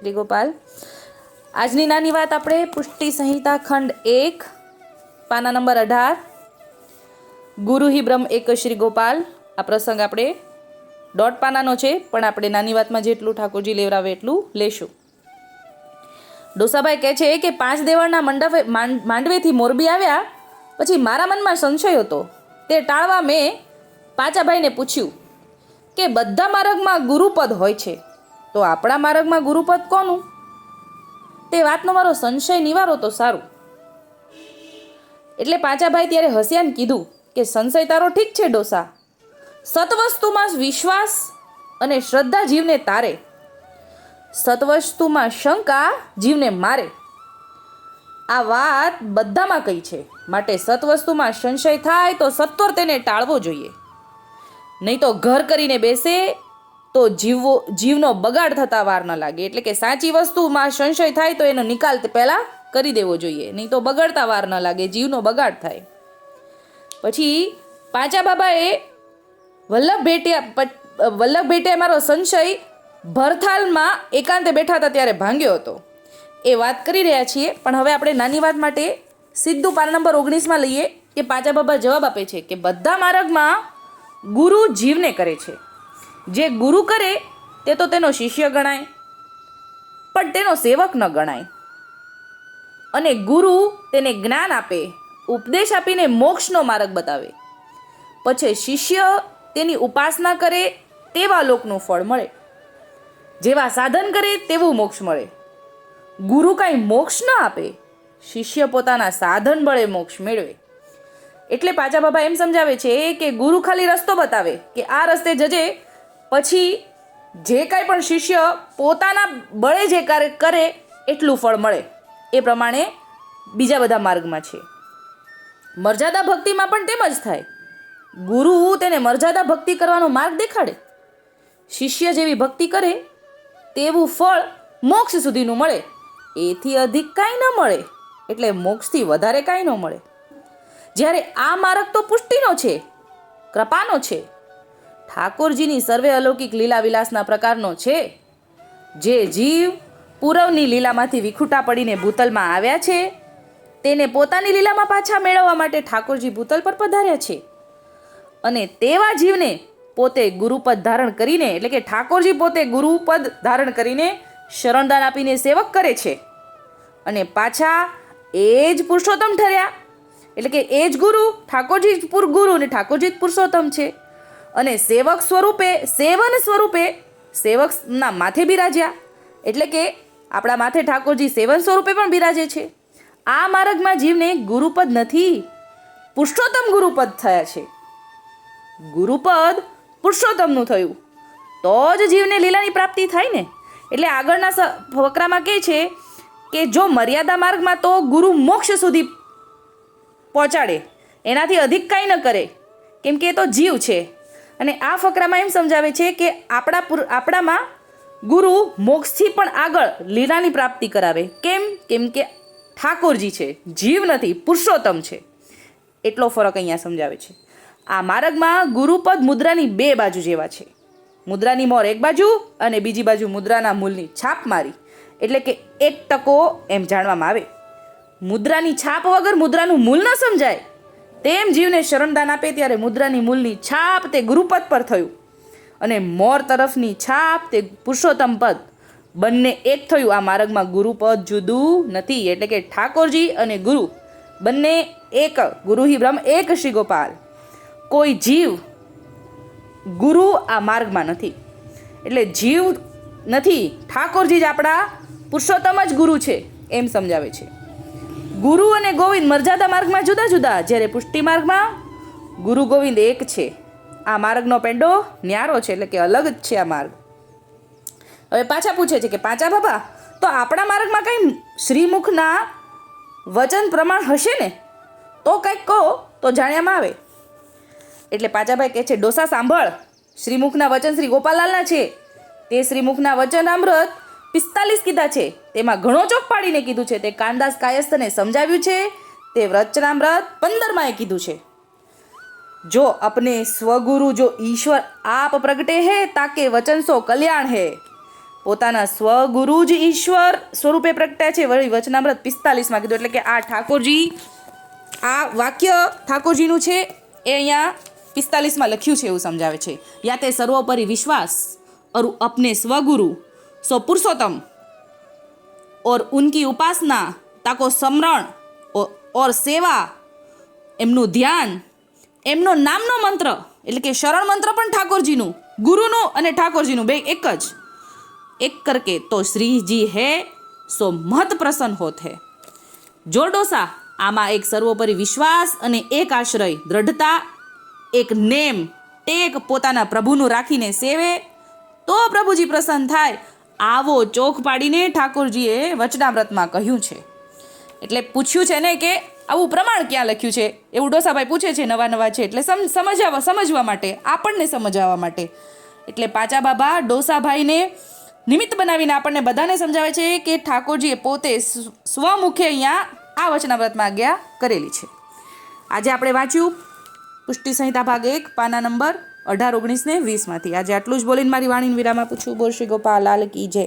શ્રી ગોપાલ. આજની નાની વાત આપણે પુષ્ટિ સંહિતા ખંડ એક, પાના નંબર અઢાર. ગુરુ હિ બ્રહ્મ એક શ્રી ગોપાલ. આ પ્રસંગ આપણે દોઢ પાનાનો છે, પણ આપણે નાની વાતમાં જેટલું ઠાકોરજી લેવરાવે એટલું લેશું. ડોસાભાઈ કહે છે કે પાંચ દેવળના મંડપે માંડવેથી મોરબી આવ્યા પછી મારા મનમાં સંશય હતો. તે ટાળવા મેં પાંચાભાઈને પૂછ્યું કે બધા માર્ગમાં ગુરુપદ હોય છે. તો આપણા માર્ગમાં ગુરુપદ કોનું? તે વાતનો મારો સંશય નિવારો તો સારું. એટલે પાંચાભાઈ ત્યારે હસ્યાને કીધું કે સંશય તારો ઠીક છે, ડોસા. સતવસ્તુમાં વિશ્વાસ અને શ્રદ્ધા જીવને તારે. સતવસ્તુમાં શંકા જીવને મારે. આ વાત બધામાં કઈ છે. માટે સતવસ્તુમાં સંશય થાય તો સત્વર તેને ટાળવો જોઈએ. નહીં તો ઘર કરીને બેસે તો જીવવો જીવનો બગાડ થતા વાર ન લાગે. એટલે કે સાચી વસ્તુમાં સંશય થાય તો એનો નિકાલ પહેલાં કરી દેવો જોઈએ. નહીં તો બગાડતા વાર ન લાગે, જીવનો બગાડ થાય. પછી પાંચા બાબાએ વલ્લભ ભેટિયા વલ્લભ ભેટિયા મારો સંશય ભરથાલમાં એકાંતે બેઠા હતા ત્યારે ભાંગ્યો હતો. એ વાત કરી રહ્યા છીએ, પણ હવે આપણે નાની વાત માટે સીધું પાન નંબર ઓગણીસમાં લઈએ કે પાંચા બાબા જવાબ આપે છે કે બધા માર્ગમાં ગુરુ જીવને કરે છે. જે ગુરુ કરે, તે તો તેનો શિષ્ય ગણાય, પણ તેનો સેવક ન ગણાય. અને ગુરુ તેને જ્ઞાન આપે, ઉપદેશ આપીને મોક્ષનો માર્ગ બતાવે. પછી શિષ્ય તેની ઉપાસના કરે, તેવા લોકનું ફળ મળે. જેવા સાધન કરે, તેવું મોક્ષ મળે. ગુરુ કાંઈ મોક્ષ ન આપે, શિષ્ય પોતાના સાધન બળે મોક્ષ મેળવે. એટલે પાચા બાબા એમ સમજાવે છે કે ગુરુ ખાલી રસ્તો બતાવે કે આ રસ્તે જજે પછી જે કાંઈ પણ શિષ્ય પોતાના બળે જે કાર્ય કરે, એટલું ફળ મળે. એ પ્રમાણે બીજા બધા માર્ગમાં છે. મર્યાદા ભક્તિમાં પણ તેમ જ થાય. ગુરુ તેને મર્યાદા ભક્તિ કરવાનો માર્ગ દેખાડે. શિષ્ય જેવી ભક્તિ કરે, તેવું ફળ મોક્ષ સુધીનું મળે. એથી અધિક કાંઈ ન મળે, એટલે મોક્ષથી વધારે કાંઈ ન મળે. જ્યારે આ માર્ગ તો પુષ્ટિનો છે, કૃપાનો છે ઠાકોરજીની સર્વે અલૌકિક લીલા વિલાસના પ્રકારનો છે. જે જીવ પૂરવની લીલામાંથી વિખૂટા પડીને ભૂતલમાં આવ્યા છે, તેને પોતાની લીલામાં પાછા મેળવવા માટે ઠાકોરજી ભૂતલ પર પધાર્યા છે. અને તેવા જીવને પોતે ગુરુપદ ધારણ કરીને, એટલે કે ઠાકોરજી પોતે ગુરુપદ ધારણ કરીને શરણદાન આપીને સેવક કરે છે. અને પાછા એ જ પુરુષોત્તમ ઠર્યા. એટલે કે એ જ ગુરુ, ઠાકોરજી પુર ગુરુ અને ઠાકોરજી જ પુરુષોત્તમ છે. અને સેવક સ્વરૂપે, સેવન સ્વરૂપે સેવકના માથે બિરાજ્યા. એટલે કે આપણા માથે ઠાકોરજી સેવન સ્વરૂપે પણ બિરાજે છે. આ માર્ગમાં જીવને ગુરુપદ નથી, પુરુષોત્તમ ગુરુપદ થયા છે. ગુરુપદ પુરુષોત્તમનું થયું. તો જ જીવને લીલાની પ્રાપ્તિ થાય ને? એટલે આગળના ફકરામાં કહે છે કે જો મર્યાદા માર્ગમાં તો ગુરુ મોક્ષ સુધી પહોંચાડે. એનાથી અધિક કાંઈ ન કરે. કેમ કે એ તો જીવ છે. અને આ ફકરામાં એમ સમજાવે છે કે આપણા પુર- આપણામાં ગુરુ મોક્ષથી પણ આગળ લીલાની પ્રાપ્તિ કરાવે. કેમ? કેમ કે ઠાકોરજી છે, જીવ નથી, પુરુષોત્તમ છે. એટલો ફરક અહીંયા સમજાવે છે. આ માર્ગમાં ગુરુપદ મુદ્રાની બે બાજુ જેવા છે. મુદ્રાની મોર એક બાજુ અને બીજી બાજુ મુદ્રાના મૂલની છાપ મારી. એટલે કે એક ટકો એમ જાણવામાં આવે. મુદ્રાની છાપ વગર મુદ્રાનું મૂલ ન સમજાય. તેમ જીવને શરણદાન આપે ત્યારે મુદ્રાની મૂળની છાપ તે ગુરુપદ પર થયું. અને મોર તરફની છાપ તે પુરુષોત્તમ પદ. બંને એક થયું. આ માર્ગમાં ગુરુપદ જુદું નથી. એટલે કે ઠાકોરજી અને ગુરુ. બંને એક, ગુરુ હિ બ્રહ્મ, એક શ્રી ગોપાલ. કોઈ જીવ, ગુરુ આ માર્ગમાં નથી. એટલે જીવ નથી. ઠાકોરજી જ આપણા પુરુષોત્તમ જ ગુરુ છે. એમ સમજાવે છે. ગુરુ અને ગોવિંદ મર્યાદા માર્ગમાં જુદા જુદા, જ્યારે પુષ્ટિ માર્ગમાં ગુરુ ગોવિંદ એક છે. આ માર્ગનો પેંડો ન્યારો છે, એટલે કે અલગ જ છે આ માર્ગ. હવે પાછા પૂછે છે કે પાછા બાબા, તો આપણા માર્ગમાં કંઈ શ્રીમુખના વચન પ્રમાણ હશે ને? તો કંઈક કહો, તો જાણ્યામાં આવે. એટલે પાચાભાઈ કહે છે, ડોસા, સાંભળ. શ્રીમુખના વચન શ્રી ગોપાલાલના છે. તે શ્રીમુખના વચન અમૃત પિસ્તાલીસ કીધા છે. તેમાં ઘણો ચોક પાડીને કીધું છે. તે કાનદાસ કાયસ્થને સમજાવ્યું છે. તે વ્રચનામ્રત પંદરમાંએ કીધું છે. જો અપને સ્વગુરુ જો ઈશ્વર આપ પ્રગટે હે, તાકે વચન સો કલ્યાણ હે. પોતાના સ્વગુરુ જ ઈશ્વર સ્વરૂપે પ્રગટ્યા છે. વળી વચનામ્રત પિસ્તાલીસમાં કીધું. એટલે કે આ ઠાકોરજી, આ વાક્ય ઠાકોરજીનું છે એ અહીંયા પિસ્તાલીસમાં લખ્યું છે એવું સમજાવે છે. યા તે સર્વોપરી વિશ્વાસ અરુ અપને સ્વગુરુ सो पुरुषोत्तम और उनकी उपासना ताको स्मरण और, और सेवा એમનું ધ્યાન એમનો નામનો મંત્ર એટલે કે શરણ મંત્ર પણ ઠાકોરજીનું ગુરુનું અને ઠાકોરજીનું બે એક જ એક કરકે તો શ્રીજી હે સો મહત પ્રસન્ન હોત હે જો ડોસા આમાં એક સર્વોપરી વિશ્વાસ અને એક આશ્રય દ્રઢતા એક નેમ ટેક પોતાના પ્રભુનું રાખીને સેવે તો પ્રભુજી પ્રસન્ન થાય આવો ચોખ પાડીને ઠાકોરજીએ વચનાવ્રતમાં કહ્યું છે. એટલે પૂછ્યું છે ને કે આવું પ્રમાણ ક્યાં લખ્યું છે? એવું ડોસાભાઈ પૂછે છે નવા નવા છે. એટલે સમજાવવા, સમજવા માટે, આપણને સમજાવવા માટે. એટલે પાચા બાબા ડોસાભાઈને નિમિત્ત બનાવીને આપણને બધાને સમજાવે છે કે ઠાકોરજીએ પોતે સ્વ- સ્વમુખે અહીંયા આ વચનાવ્રતમાં આજ્ઞા કરેલી છે. આજે આપણે વાંચ્યું પુષ્ટિ સંહિતા ભાગ એક, પાના નંબર અઢાર ઓગણીસ ને વીસમાંથી. આજે આટલું જ બોલીને મારી વાણીને વિરામ આપું છું. બોલ શ્રી ગોપાલ, લાલ કી જય.